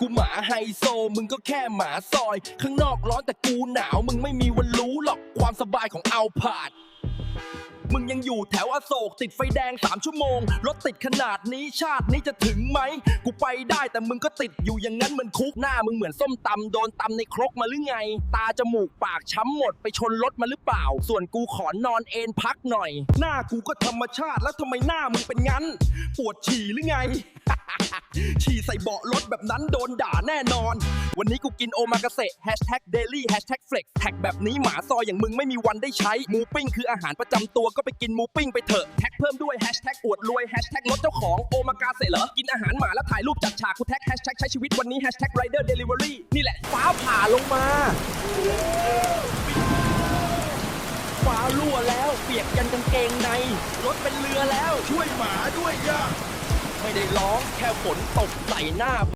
กูหมาไฮโซ มึงก็แค่หมาซอย ข้างนอกร้อนแต่กูหนาว มึงไม่มีวันรู้หรอกความสบายของเอาผาดมึงยังอยู่แถวอโศกติดไฟแดง 3 ชั่วโมง รถติดขนาดนี้ชาตินี้จะถึงไหม กูไปได้แต่มึงก็ติดอยู่อย่างนั้นเหมือนคุกหน้า มึงเหมือนส้มตำโดนตำในครกมาหรือไง ตาจมูกปากช้ำหมดไปชนรถมาหรือเปล่า ส่วนกูขอนอนเอนพักหน่อย หน้ากูก็ธรรมชาติแล้วทำไมหน้ามึงเป็นงั้น ปวดฉี่หรือไง ฉี่ใส่เบาะรถแบบนั้นโดนด่าแน่นอน วันนี้กูกินโอมากาเสะแฮชแท็กเดลี่แฮชแท็กเฟล็กแท็กแบบนี้หมาซอยอย่างมึงไม่มีวันได้ใช้หมูปิ้งคืออาหารประจำตัวก็ไปกินหมูปิ้งไปเถอะแท็กเพิ่มด้วยแฮชแท็กอวดรวยแฮชแท็กรถเจ้าของโอมากาเสะเหรอกินอาหารหมาแล้วถ่ายรูปจัดฉากกูแท็กแฮชแท็กใช้ชีวิตวันนี้แฮชแท็กไรเดอร์เดลิเวอรี่นี่แหละฟ้าผ่าลงมาฟ้ารั่วแล้วเปียกยันกางเกงในรถเป็นเรือแล้ว ช่วยหมาด้วยย่า ไม่ได้ร้องแค่ฝนตกใส่หน้า